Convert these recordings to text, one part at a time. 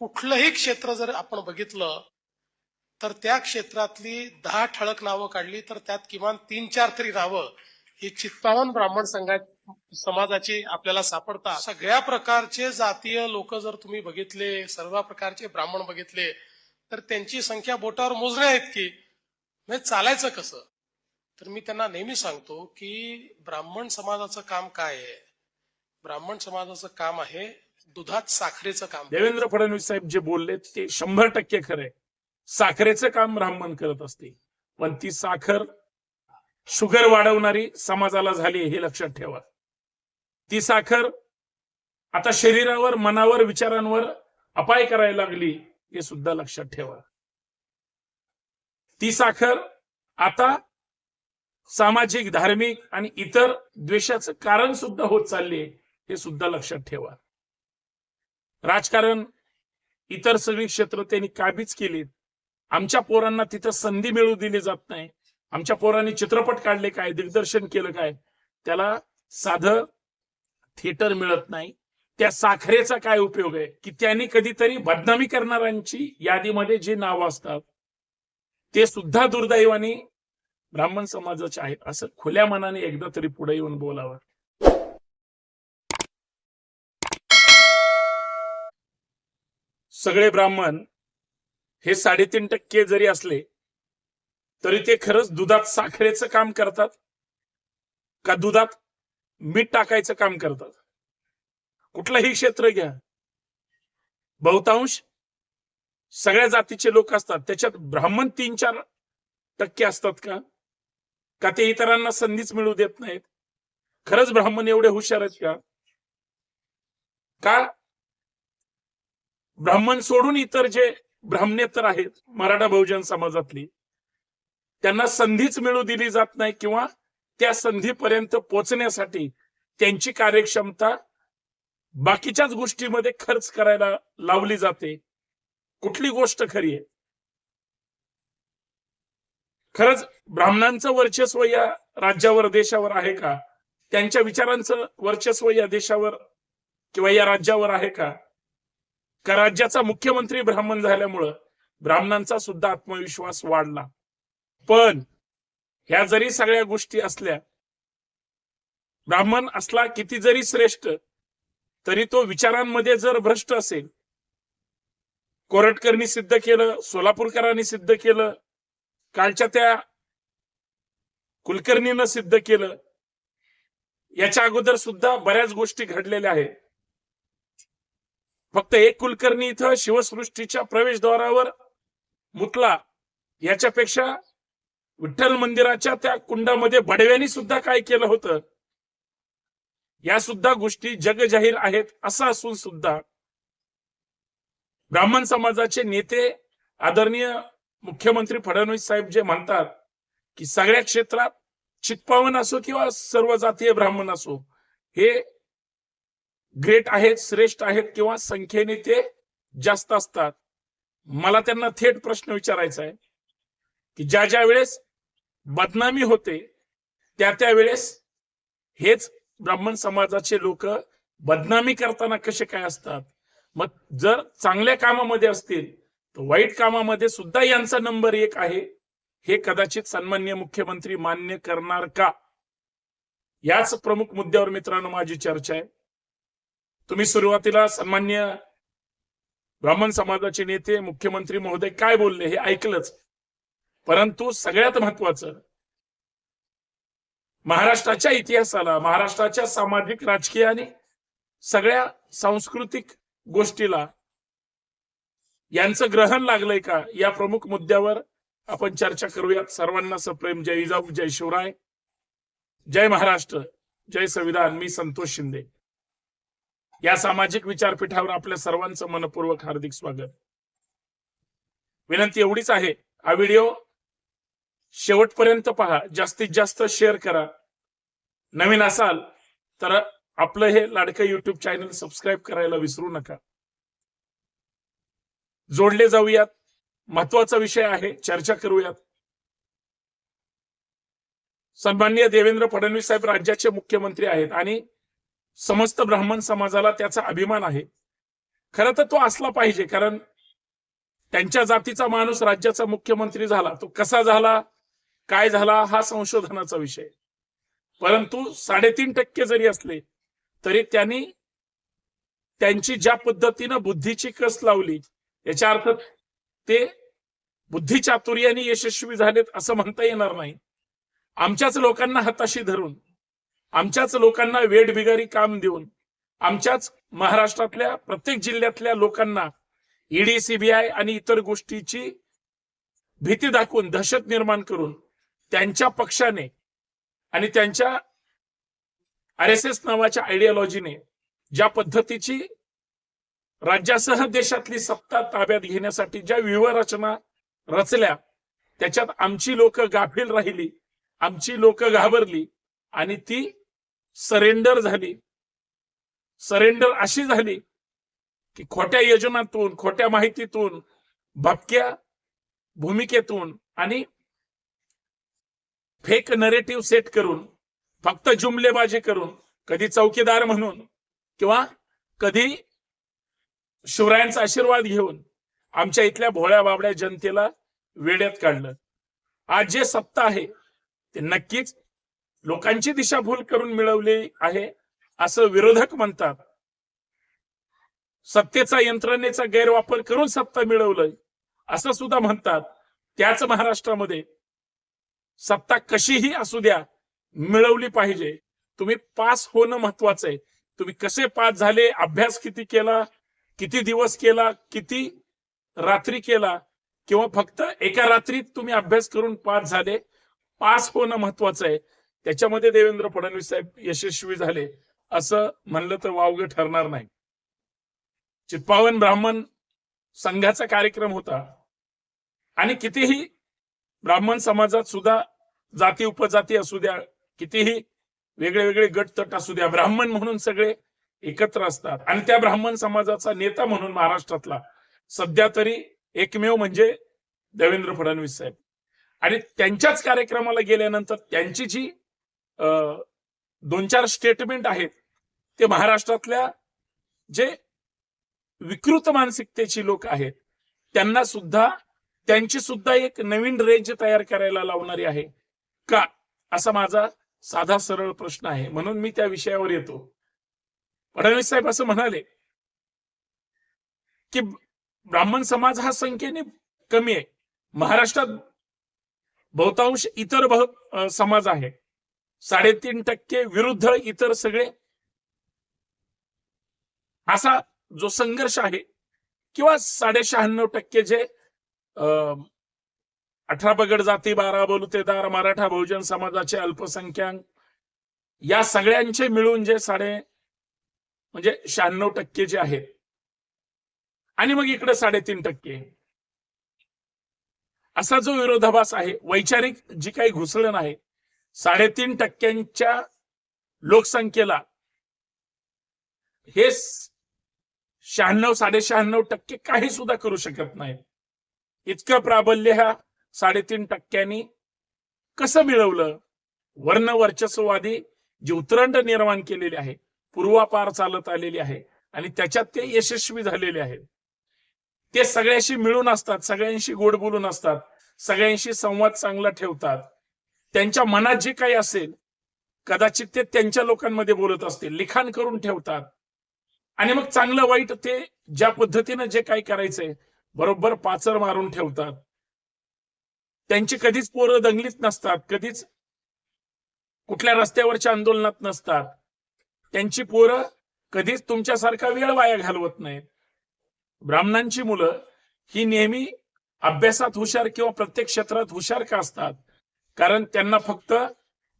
कुठलंही क्षेत्र जर आपण बघितलं तर त्या क्षेत्रातली दहा ठळक नावं काढली तर त्यात किमान तीन चार तरी नावं ही चित्पावन ब्राह्मण संघा समाजाची आपल्याला सापडतात. सगळ्या प्रकारचे जातीय लोक जर तुम्ही बघितले सर्व प्रकारचे ब्राह्मण बघितले तर त्यांची संख्या बोटावर मोजण्या आहेत की म्हणजे चालायचं कसं? तर मी त्यांना नेहमी सांगतो की ब्राह्मण समाजाचं काम काय आहे? ब्राह्मण समाजाचं काम आहे दुधात साखरेचं काम देवेंद्र फडणवीस साहेब जे बोलले ते शंभर टक्के खरे साखरेचं काम ब्राह्मण करत असते. पण ती साखर शुगर वाढवणारी समाजाला झाली हे लक्षात ठेवा. ती साखर आता शरीरावर मनावर विचारांवर अपाय करायला लागली हे सुद्धा लक्षात ठेवा. ती साखर आता सामाजिक धार्मिक आणि इतर द्वेषाचं कारण सुद्धा होत चालले हे सुद्धा लक्षात ठेवा. राजकारण इतर सगळी क्षेत्र त्यांनी काबीज केलीत आमच्या पोरांना तिथं संधी मिळू दिली जात नाही. आमच्या पोरांनी चित्रपट काढले काय दिग्दर्शन केलं काय? त्याला साधं थिएटर मिळत नाही. त्या साखरेचा काय उपयोग आहे? की त्यांनी कधीतरी बदनामी करणाऱ्यांची यादीमध्ये जे नाव असतात ते सुद्धा दुर्दैवाने ब्राह्मण समाजाचे आहेत. असं खुल्या मनाने एकदा तरी पुढे येऊन बोलावं. सगळे ब्राह्मण हे साडेतीन टक्के जरी असले तरी ते खरंच दुधात साखरेचं काम करतात? का दुधात मीठ टाकायचं काम करतात? कुठलंही क्षेत्र घ्या. बहुतांश सगळ्या जातीचे लोक असतात. त्याच्यात ब्राह्मण तीन चार टक्के असतात का? का ते इतरांना संधीच मिळू देत नाहीत? खरंच ब्राह्मण एवढे हुशार आहेत का? का ब्राह्मण सोडून इतर जे ब्राह्मणेतर आहेत मराठा बहुजन समाजातली त्यांना संधीच मिळू दिली जात नाही किंवा त्या संधीपर्यंत पोहोचण्यासाठी त्यांची कार्यक्षमता बाकीच्याच गोष्टीमध्ये खर्च करायला लावली जाते. कुठली गोष्ट खरी आहे? खरंच ब्राह्मणांचं वर्चस्व या राज्यावर देशावर आहे का? त्यांच्या विचारांचं वर्चस्व या देशावर किंवा या राज्यावर आहे का? का राज्याचा मुख्यमंत्री ब्राह्मण झाल्यामुळं ब्राह्मणांचा सुद्धा आत्मविश्वास वाढला. पण ह्या जरी सगळ्या गोष्टी असल्या ब्राह्मण असला किती जरी श्रेष्ठ तरी तो विचारांमध्ये जर भ्रष्ट असेल कोरटकरनी सिद्ध केलं सोलापूरकरांनी सिद्ध केलं कालच्या त्या कुलकर्णीनं सिद्ध केलं याच्या अगोदर सुद्धा बऱ्याच गोष्टी घडलेल्या आहेत. फक्त एक कुलकर्णी इथं शिवसृष्टीच्या प्रवेशद्वारावर मुतला. याच्यापेक्षा विठ्ठल मंदिराच्या त्या कुंडामध्ये बडव्यांनी सुद्धा काय केलं होतं? या सुद्धा गोष्टी जगजाहीर आहेत असं असून सुद्धा ब्राह्मण समाजाचे नेते आदरणीय मुख्यमंत्री फडणवीस साहेब जे म्हणतात की सगळ्या क्षेत्रात चितपावन असो किंवा सर्व जातीय ब्राह्मण असो हे ग्रेट आहेत श्रेष्ठ आहेत किंवा संख्येने ते जास्त असतात. मला त्यांना थेट प्रश्न विचारायचा आहे की ज्या ज्या वेळेस बदनामी होते त्या त्या वेळेस हेच ब्राह्मण समाजाचे लोक बदनामी करताना कसे काय असतात? मग जर चांगल्या कामामध्ये असतील तर वाईट कामामध्ये सुद्धा यांचा नंबर एक आहे. हे कदाचित सन्मान्य मुख्यमंत्री मान्य करणार का? याच प्रमुख मुद्द्यावर मित्रांनो माझी चर्चा आहे. तुम्ही सुरुवातीला सन्मान्य ब्राह्मण समाजाचे नेते मुख्यमंत्री महोदय काय बोलले हे ऐकलंच. परंतु सगळ्यात महत्वाचं महाराष्ट्राच्या इतिहासाला महाराष्ट्राच्या सामाजिक राजकीय आणि सगळ्या सांस्कृतिक गोष्टीला यांचं ग्रहण लागलंय का? या प्रमुख मुद्द्यावर आपण चर्चा करूयात. सर्वांना सप्रेम. जय जाऊ जय शिवराय. जय महाराष्ट्र. जय संविधान. मी संतोष शिंदे. या सामाजिक विचारपीठावर आपल्या सर्वांचं मनपूर्वक हार्दिक स्वागत. विनंती एवढीच आहे हा व्हिडिओ शेवटपर्यंत पहा जास्तीत जास्त शेअर करा. नवीन असाल तर आपलं हे लाडकं युट्यूब चॅनल सबस्क्राईब करायला विसरू नका. जोडले जाऊयात महत्त्वाचा विषय आहे चर्चा करूयात. सन्माननीय देवेंद्र फडणवीस साहेब राज्याचे मुख्यमंत्री आहेत आणि समस्त ब्राह्मण समाजाला त्याचा अभिमान आहे. खरं तर तो असला पाहिजे कारण त्यांच्या जातीचा माणूस राज्याचा मुख्यमंत्री झाला तो कसा झाला काय झाला हा संशोधनाचा विषय परंतु साडेतीन टक्के जरी असले तरी त्यांनी त्यांची ज्या पद्धतीनं बुद्धीची कस लावली याच्या अर्थ ते बुद्धी चातुर्याने यशस्वी झालेत असं म्हणता येणार नाही. आमच्याच लोकांना हाताशी धरून आमच्याच लोकांना वेठबिगारी काम देऊन आमच्याच महाराष्ट्रातल्या प्रत्येक जिल्ह्यातल्या लोकांना ईडी सीबीआय आणि इतर गोष्टीची भीती दाखवून दहशत निर्माण करून त्यांच्या पक्षाने आणि त्यांच्या आर एस एस नावाच्या आयडिओलॉजीने ज्या पद्धतीची राज्यासह देशातली सत्ता ताब्यात घेण्यासाठी ज्या व्यूहरचना रचल्या त्याच्यात आमची लोक गाफील राहिली आमची लोक घाबरली आणि ती सरेंडर झाली. सरेंडर अशी झाली की खोट्या योजनातून खोट्या माहितीतून भपक्या भूमिकेतून आणि फेक नरेटिव्ह सेट करून फक्त जुमलेबाजी करून कधी चौकीदार म्हणून किंवा कधी शिवरायांचा आशीर्वाद घेऊन आमच्या इथल्या भोळ्या बाबड्या जनतेला वेड्यात काढलं. आज जे सत्ता आहे ते नक्कीच लोकांची दिशाभूल करून मिळवली आहे असं विरोधक म्हणतात. सत्तेचा यंत्रणेचा गैरवापर करून सत्ता मिळवलंय असं सुद्धा म्हणतात. त्याच महाराष्ट्रामध्ये सत्ता कशीही असू द्या मिळवली पाहिजे. तुम्ही पास होणं महत्वाचं आहे. तुम्ही कसे पास झाले अभ्यास किती केला किती दिवस केला किती रात्री केला किंवा फक्त एका रात्रीत तुम्ही अभ्यास करून पास झाले पास होणं महत्वाचं आहे. त्याच्यामध्ये देवेंद्र फडणवीस साहेब यशस्वी झाले असं म्हणलं तर वावग ठरणार नाही. चित्पावन ब्राह्मण संघाचा कार्यक्रम होता आणि कितीही ब्राह्मण समाजात सुद्धा जाती उपजाती असू द्या कितीही वेगळे वेगळे गट तट असू द्या ब्राह्मण म्हणून सगळे एकत्र असतात. आणि त्या ब्राह्मण समाजाचा नेता म्हणून महाराष्ट्रातला सध्या तरी एकमेव म्हणजे देवेंद्र फडणवीस साहेब. आणि त्यांच्याच कार्यक्रमाला गेल्यानंतर त्यांची जी दोन चार स्टेटमेंट आहेत. ते महाराष्ट्रातल्या जे विकृत मानसिकतेची लोक आहेत त्यांना सुद्धा त्यांची सुद्धा एक नवीन रेंज तयार करायला लावणारी आहे. का? असा माझा साधा सरळ प्रश्न आहे. म्हणून मी त्या विषयावर येतो. फडणवीस साहेब असं म्हणाले की ब्राह्मण समाज हा संख्येने कमी आहे. महाराष्ट्रात बहुतांश इतर समाज आहे. साडेतीन टक्के विरुद्ध इतर सगळे. असा जो संघर्ष आहे किंवा साडे शहाण्णव टक्के जे अठरा पगड जाती बारा बलुतेदार मराठा बहुजन समाजाचे अल्पसंख्याक या सगळ्यांचे मिळून जे साडे म्हणजे शहाण्णव टक्के जे आहेत. आणि मग इकडे साडेतीन टक्के. असा जो विरोधाभास आहे वैचारिक जी काही घुसळण आहे साडेतीन टक्क्यांच्या लोकसंख्येला हे शहाण्णव साडे शहाण्णव टक्के काही सुद्धा करू शकत नाही. इतकं प्राबल्य ह्या साडेतीन टक्क्यांनी कसं मिळवलं? वर्ण वर्चस्ववादी जी उतरंड निर्माण केलेली आहे पूर्वापार चालत आलेली आहे आणि त्याच्यात ते यशस्वी झालेले आहेत. ते सगळ्याशी मिळून असतात सगळ्यांशी गोड बोलून असतात सगळ्यांशी संवाद चांगला ठेवतात. त्यांच्या मनात जे काही असेल कदाचित ते त्यांच्या लोकांमध्ये बोलत असतील लिखाण करून ठेवतात. आणि मग चांगलं वाईट ते ज्या पद्धतीनं जे काही करायचंय बरोबर पाचर मारून ठेवतात. त्यांची कधीच पोरं दंगलीत नसतात कधीच कुठल्या रस्त्यावरच्या आंदोलनात नसतात. त्यांची पोरं कधीच तुमच्यासारखा वेळ वाया घालवत नाहीत. ब्राह्मणांची मुलं ही नेहमी अभ्यासात हुशार किंवा प्रत्येक क्षेत्रात हुशार का असतात? कारण त्यांना फक्त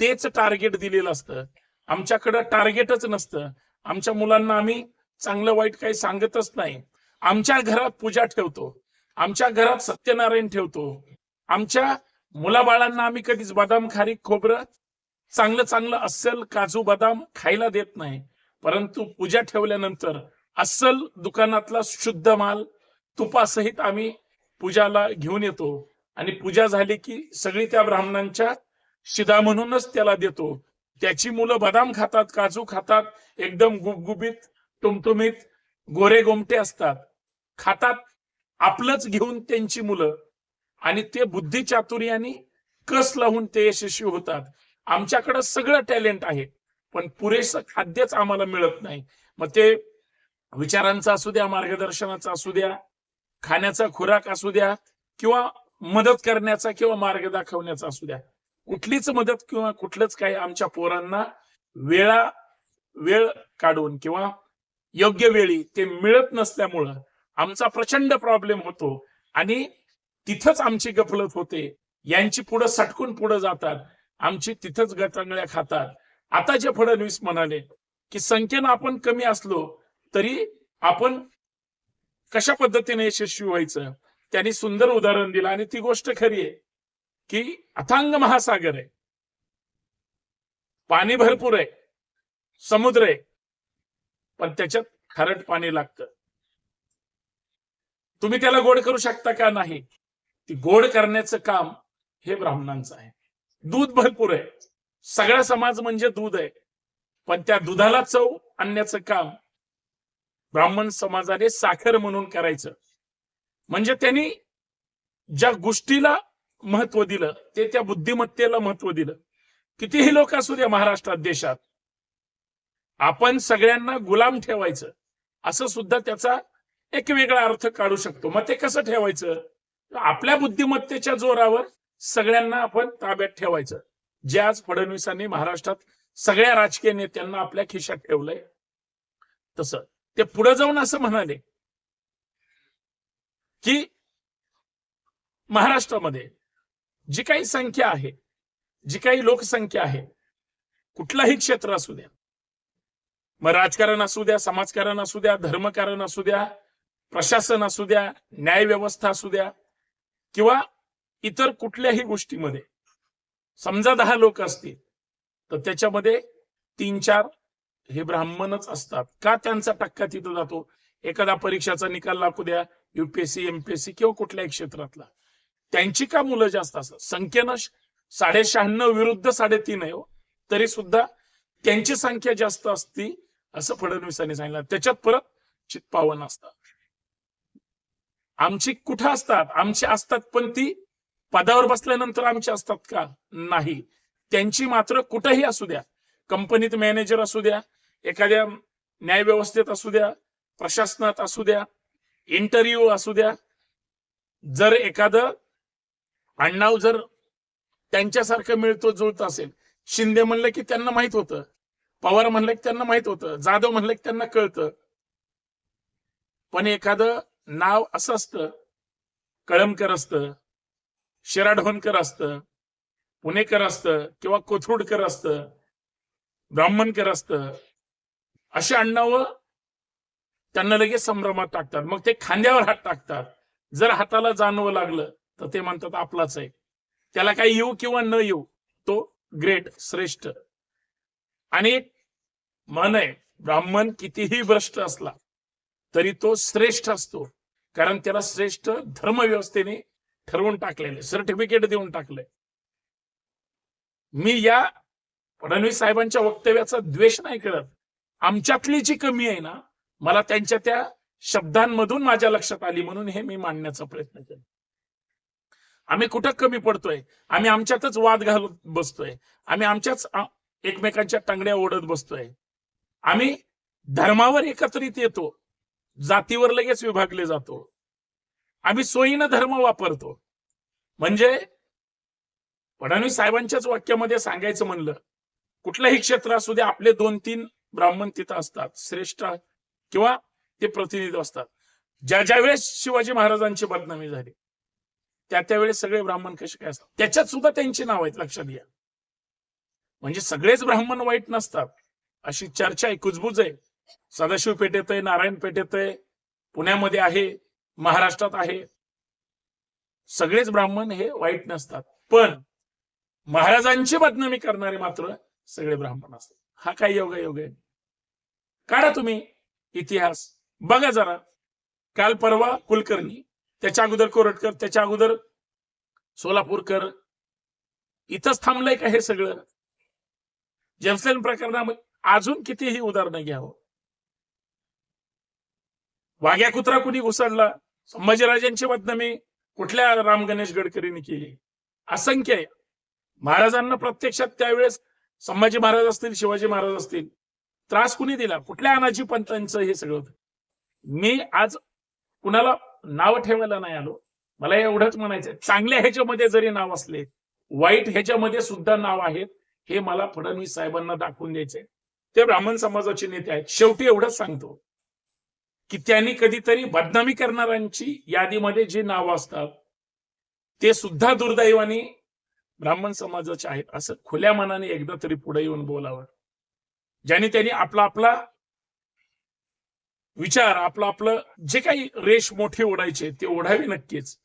तेच टार्गेट दिलेलं असतं. आमच्याकडं टार्गेटच नसतं. आमच्या मुलांना आम्ही चांगलं वाईट काही सांगतच नाही. आमच्या घरात पूजा ठेवतो. आमच्या घरात सत्यनारायण ठेवतो. आमच्या मुलाबाळांना आम्ही कधीच बदाम खारीक खोबरं चांगलं चांगलं अस्सल काजू बदाम खायला देत नाही. परंतु पूजा ठेवल्यानंतर अस्सल दुकानातला शुद्ध माल तुपासहित आम्ही पूजाला घेऊन येतो. आणि पूजा झाली की सगळी त्या ब्राह्मणांच्या शिदा म्हणूनच त्याला देतो. त्याची मुलं बदाम खातात काजू खातात एकदम गुबगुबीत टुमटुमीत गोरे गोमटे असतात. खातात आपलंच घेऊन त्यांची मुलं. आणि ते बुद्धी चातुर्याने कस लावून ते यशस्वी होतात. आमच्याकडं सगळं टॅलेंट आहे पण पुरेसं खाद्यच आम्हाला मिळत नाही. मग ते विचारांचा असू द्या मार्गदर्शनाचा असू द्या खाण्याचा खुराक असू द्या किंवा मदत करण्याचा किंवा मार्ग दाखवण्याचा असू द्या. कुठलीच मदत किंवा कुठलंच काही आमच्या पोरांना वेळा वेळ काढून किंवा योग्य वेळी ते मिळत नसल्यामुळं आमचा प्रचंड प्रॉब्लेम होतो आणि तिथंच आमची गफलत होते. यांची पुढं सटकून पुढे जातात. आमची तिथंच गटांगळ्या खातात. आता जे फडणवीस म्हणाले की संख्येनं आपण कमी असलो तरी आपण कशा पद्धतीने यशस्वी व्हायचं? त्यांनी सुंदर उदाहरण दिलं आणि ती गोष्ट खरी आहे की अथांग महासागर आहे. पाणी भरपूर आहे. समुद्र आहे. पण त्याच्यात खारट पाणी लागतं. तुम्ही त्याला गोड करू शकता का नाही? ती गोड करण्याचं काम हे ब्राह्मणांचं आहे. दूध भरपूर आहे. सगळा समाज म्हणजे दूध आहे. पण त्या दुधाला चव आणण्याचं काम ब्राह्मण समाजाने साखर म्हणून करायचं. म्हणजे त्यांनी ज्या गोष्टीला महत्त्व दिलं ते त्या बुद्धिमत्तेला महत्त्व दिलं. कितीही लोक असू द्या महाराष्ट्रात देशात आपण सगळ्यांना गुलाम ठेवायचं असं सुद्धा त्याचा एक वेगळा अर्थ काढू शकतो. मग ते कसं ठेवायचं? आपल्या बुद्धिमत्तेच्या जोरावर सगळ्यांना आपण ताब्यात ठेवायचं. जे आज फडणवीसांनी महाराष्ट्रात सगळ्या राजकीय नेत्यांना आपल्या खिशात ठेवलंय तसं. ते पुढे जाऊन असं म्हणाले की महाराष्ट्रामध्ये जी काही संख्या आहे जी काही लोकसंख्या आहे कुठलाही क्षेत्र असू द्या. मग राजकारण असू द्या समाजकारण असू द्या धर्मकारण असू द्या प्रशासन असू द्या न्याय व्यवस्था असू द्या किंवा इतर कुठल्याही गोष्टीमध्ये समजा दहा लोक असतील तर त्याच्यामध्ये तीन चार हे ब्राह्मणच असतात. का त्यांचा टक्का तिथं जातो? एखादा परीक्षाचा निकाल लागू द्या युपीएससी एमपीएससी किंवा कुठल्याही क्षेत्रातला. त्यांची का मुलं जास्त असतात? संख्येनं साडे शहाण्णव विरुद्ध साडेतीन आहे हो. तरी सुद्धा त्यांची संख्या जास्त असती असं फडणवीसांनी सांगितलं. त्याच्यात परत चित्पावन असतात आमची कुठं असतात? आमची असतात पण ती पदावर बसल्यानंतर आमची असतात का? नाही. त्यांची मात्र कुठंही असू द्या. कंपनीत मॅनेजर असू द्या एखाद्या न्याय व्यवस्थेत असू द्या प्रशासनात असू द्या इंटरव्ह्यू असू द्या. जर एखादं अण्णाव जर त्यांच्यासारखं मिळतो जुळत असेल. शिंदे म्हणलं की त्यांना माहीत होतं. पवार म्हणलं की त्यांना माहीत होतं. जाधव म्हणलं की त्यांना कळतं. पण एखादं नाव असं असतं कळमकर असतं शिराढवणकर असतं पुणेकर असतं किंवा कोथरूडकर असतं ब्राह्मणकर असतं अशी अण्णावं त्यांना लगेच संभ्रमात टाकतात. मग ते खांद्यावर हात टाकतात. जर हाताला जाणवं लागलं तर ते म्हणतात आपलाच आहे. त्याला काही येऊ किंवा न येऊ तो ग्रेट श्रेष्ठ. आणि मन आहे. ब्राह्मण कितीही भ्रष्ट असला तरी तो श्रेष्ठ असतो. कारण त्याला श्रेष्ठ धर्मव्यवस्थेने ठरवून टाकलेले सर्टिफिकेट देऊन टाकलंय. मी या फडणवीस साहेबांच्या वक्तव्याचा द्वेष नाही करत. आमच्यातली जी कमी आहे ना मला त्यांच्या त्या शब्दांमधून माझ्या लक्षात आली म्हणून हे मी मांडण्याचा प्रयत्न केला. आम्ही कुठं कमी पडतोय? आम्ही आमच्यातच वाद घालत बसतोय. आम्ही आमच्याच एकमेकांच्या टांगड्या ओढत बसतोय. आम्ही धर्मावर एकत्रित येतो. जातीवर लगेच विभागले जातो. आम्ही सोयीनं धर्म वापरतो. म्हणजे फडणवीस साहेबांच्याच वाक्यामध्ये सांगायचं म्हणलं कुठलंही क्षेत्र असू दे आपले दोन तीन ब्राह्मण तिथं असतात श्रेष्ठ किंवा ते प्रतिनिधी असतात. ज्या ज्या वेळेस शिवाजी महाराजांची बदनामी झाली त्या त्यावेळेस सगळे ब्राह्मण कसे काय असतात? त्याच्यात सुद्धा त्यांची नाव आहेत लक्षात घ्या. म्हणजे सगळेच ब्राह्मण वाईट नसतात. अशी चर्चा आहे कुजबूज आहे. सदाशिव पेठेत आहे नारायण पेठेत आहे पुण्यामध्ये आहे महाराष्ट्रात आहे. सगळेच ब्राह्मण हे वाईट नसतात. पण महाराजांची बदनामी करणारे मात्र सगळे ब्राह्मण असतात. हा काय योग योग आहे? काढा तुम्ही. इतिहास. बघा जरा. काल परवा कुलकर्णी त्याच्या अगोदर कोरटकर त्याच्या अगोदर सोलापूरकर इथंच थांबलंय का हे सगळं? जेम्सलेन प्रकरणामध्ये अजून कितीही उदाहरणं घ्यावं. वाघ्या कुत्रा कुणी घुसडला? संभाजीराजांची बदनामी कुठल्या राम गणेश गडकरींनी केली? असंख्य आहे. महाराजांना प्रत्यक्षात त्यावेळेस संभाजी महाराज असतील शिवाजी महाराज असतील त्रास कुणी दिला? कुठल्या अनाजी पंतांचं हे सगळं होतं? मी आज कुणाला नाव ठेवायला नाही आलो. मला एवढंच म्हणायचं चांगल्या ह्याच्यामध्ये जरी नाव असले वाईट ह्याच्यामध्ये सुद्धा नाव आहेत हे मला फडणवीस साहेबांना दाखवून द्यायचे ते ब्राह्मण समाजाचे नेते आहेत. शेवटी एवढंच सांगतो की त्यांनी कधीतरी बदनामी करणाऱ्यांची यादीमध्ये जी नावं असतात ते सुद्धा दुर्दैवाने ब्राह्मण समाजाचे आहेत. असं खुल्या मनाने एकदा तरी पुढे येऊन बोलावं. ज्याने त्यांनी आपला आपला विचार आपलं आपलं जे काही रेश मोठे ओढायचे ते ओढावे नक्कीच.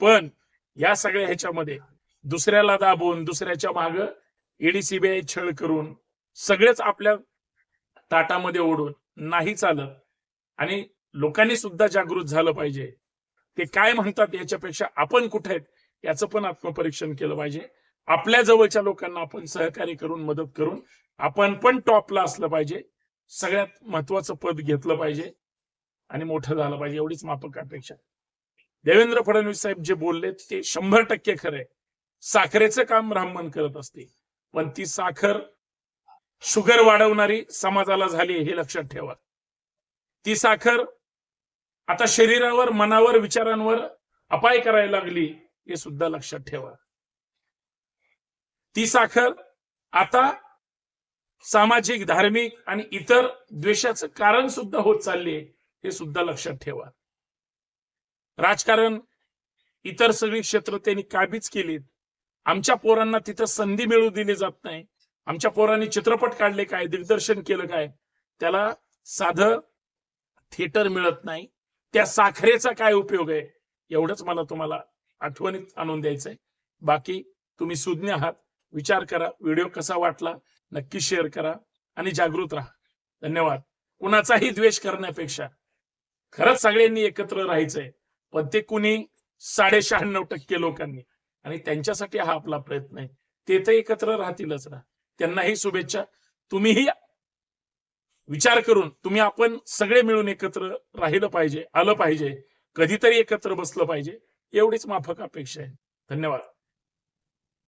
पण या सगळ्या ह्याच्यामध्ये दुसऱ्याला दाबून दुसऱ्याच्या माग ईडी सीबीआय छळ करून सगळेच आपल्या ताटामध्ये ओढून नाही चालत. आणि लोकांनी सुद्धा जागृत झालं पाहिजे. ते काय म्हणतात याच्यापेक्षा आपण कुठे आहेत याचं पण आत्मपरीक्षण केलं पाहिजे. आपल्या जवळच्या लोकांना आपण सहकार्य करून मदत करून आपण पण टॉपला असलं पाहिजे. सगळ्यात महत्वाचं पद घेतलं पाहिजे आणि मोठं झालं पाहिजे एवढीच माफक अपेक्षा. देवेंद्र फडणवीस साहेब जे बोलले ते शंभर टक्के खरंय. साखरेचं काम ब्राह्मण करत असते. पण ती साखर शुगर वाढवणारी समाजाला झाली हे लक्षात ठेवा. ती साखर आता शरीरावर मनावर विचारांवर अपाय करायला लागली हे सुद्धा लक्षात ठेवा. ती साखर आता सामाजिक धार्मिक आणि इतर द्वेषाचं कारण सुद्धा होत चालले हे सुद्धा लक्षात ठेवा. राजकारण इतर सगळी क्षेत्र त्यांनी काबीज केलीत. आमच्या पोरांना तिथं संधी मिळू दिली जात नाही. आमच्या पोरांनी चित्रपट काढले काय दिग्दर्शन केलं काय? त्याला साधं थिएटर मिळत नाही. त्या साखरेचा काय उपयोग आहे? एवढंच मला तुम्हाला आठवणीत आणून द्यायचंय. बाकी तुम्ही सुज्ञ आहात. विचार करा. व्हिडिओ कसा वाटला नक्की शेअर करा आणि जागृत राहा. धन्यवाद. कुणाचाही द्वेष करण्यापेक्षा खरंच सगळ्यांनी एकत्र राहायचंय पण ते कुणी साडे शहाण्णव टक्के लोकांनी आणि त्यांच्यासाठी हा आपला प्रयत्न आहे. ते तर एकत्र राहतीलच ना. त्यांनाही शुभेच्छा. तुम्हीही विचार करून तुम्ही आपण सगळे मिळून एकत्र राहिलं पाहिजे आलं पाहिजे कधीतरी एकत्र बसलं पाहिजे एवढीच माफक अपेक्षा आहे. धन्यवाद.